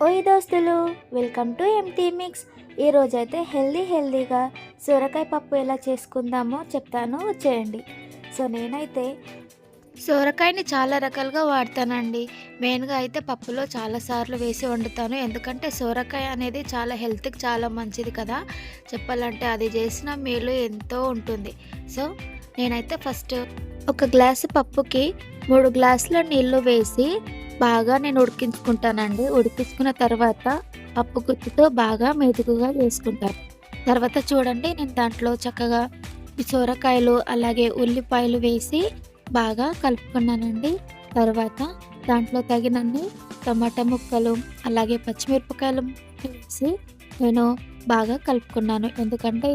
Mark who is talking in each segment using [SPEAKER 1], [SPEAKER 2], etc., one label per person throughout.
[SPEAKER 1] ఓయ్ దోస్తులు welcome to MT mix ఈరోజు అయితే హెల్దీ హెల్దీగా సొరకాయ పప్పు ఎలా చేసుకుందామో చెప్తాను. చేయండి. సో నేనైతే సొరకాయని చాలా రకాలుగా వాడతానండి. మెయిన్గా అయితే పప్పులో చాలాసార్లు వేసి వండుతాను. ఎందుకంటే సొరకాయ అనేది చాలా హెల్త్కి చాలా మంచిది కదా. చెప్పాలంటే అది చేసిన మేలు ఎంతో ఉంటుంది. సో నేనైతే ఫస్ట్ ఒక గ్లాసు పప్పుకి మూడు గ్లాసుల నీళ్ళు వేసి బాగా నేను ఉడికించుకుంటానండి. ఉడికించుకున్న తర్వాత పప్పు గుత్తితో బాగా మెతుకుగా చేసుకుంటాను. తర్వాత చూడండి నేను దాంట్లో చక్కగా సొరకాయలు అలాగే ఉల్లిపాయలు వేసి బాగా కలుపుకున్నానండి. తర్వాత దాంట్లో తగినన్ని టమాటా ముక్కలు అలాగే పచ్చిమిరపకాయలు వేసి నేను బాగా కలుపుకున్నాను. ఎందుకంటే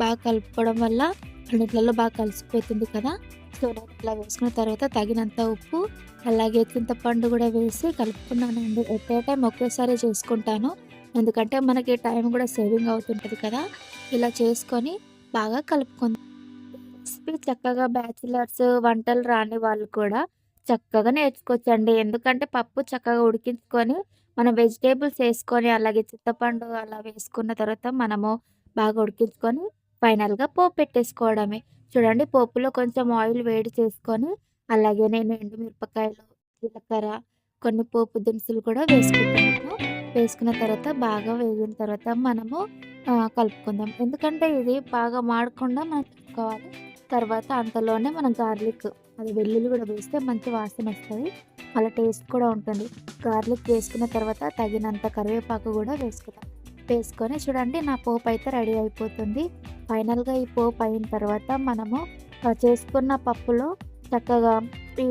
[SPEAKER 1] బాగా కలుపుకోవడం వల్ల అన్నిట్లలో బాగా కలిసిపోతుంది కదా. సో నేను ఇట్లా వేసుకున్న తర్వాత తగినంత ఉప్పు అలాగే చింతపండు కూడా వేసి కలుపుకున్నానండి. ఎట్ టైం ఒకేసారి చేసుకుంటాను. ఎందుకంటే మనకి టైం కూడా సేవింగ్ అవుతుంటుంది కదా. ఇలా చేసుకొని బాగా కలుపుకుందాం. రెసిపీ చక్కగా బ్యాచిలర్స్ వంటలు రాని వాళ్ళు కూడా చక్కగా నేర్చుకోవచ్చండి. ఎందుకంటే పప్పు చక్కగా ఉడికించుకొని మనం వెజిటేబుల్స్ వేసుకొని అలాగే చింతపండు అలా వేసుకున్న తర్వాత మనము బాగా ఉడికించుకొని ఫైనల్గా పోపు పెట్టేసుకోవడమే. చూడండి పోపులో కొంచెం ఆయిల్ వేడి చేసుకొని అలాగే నేను ఎండుమిరపకాయలు జీలకర్ర కొన్ని పోపు దినుసులు కూడా వేసుకుంటాము వేసుకున్న తర్వాత బాగా వేగిన తర్వాత మనము కలుపుకుందాం. ఎందుకంటే ఇది బాగా మాడకుండా మనం కలుపుకోవాలి. తర్వాత అంతలోనే మనం గార్లిక్ అది వెల్లుల్లి కూడా వేస్తే మంచి వాసన వస్తుంది. అలా టేస్ట్ కూడా ఉంటుంది. గార్లిక్ వేసుకున్న తర్వాత తగినంత కరివేపాకు కూడా వేసుకుందాం. వేసుకొని చూడండి నా పోపు అయితే రెడీ అయిపోతుంది. ఫైనల్గా ఈ పోపు అయిన తర్వాత మనము చేసుకున్న పప్పులో చక్కగా ఈ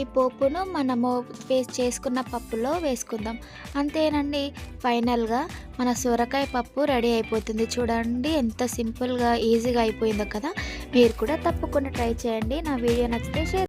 [SPEAKER 1] ఈ పోపును మనము వేసి చేసుకున్న పప్పులో వేసుకుందాం. అంతేనండి ఫైనల్గా మన సొరకాయ పప్పు రెడీ అయిపోతుంది. చూడండి ఎంత సింపుల్గా ఈజీగా అయిపోయిందో కదా. మీరు కూడా తప్పకుండా ట్రై చేయండి. నా వీడియో నచ్చితే షేర్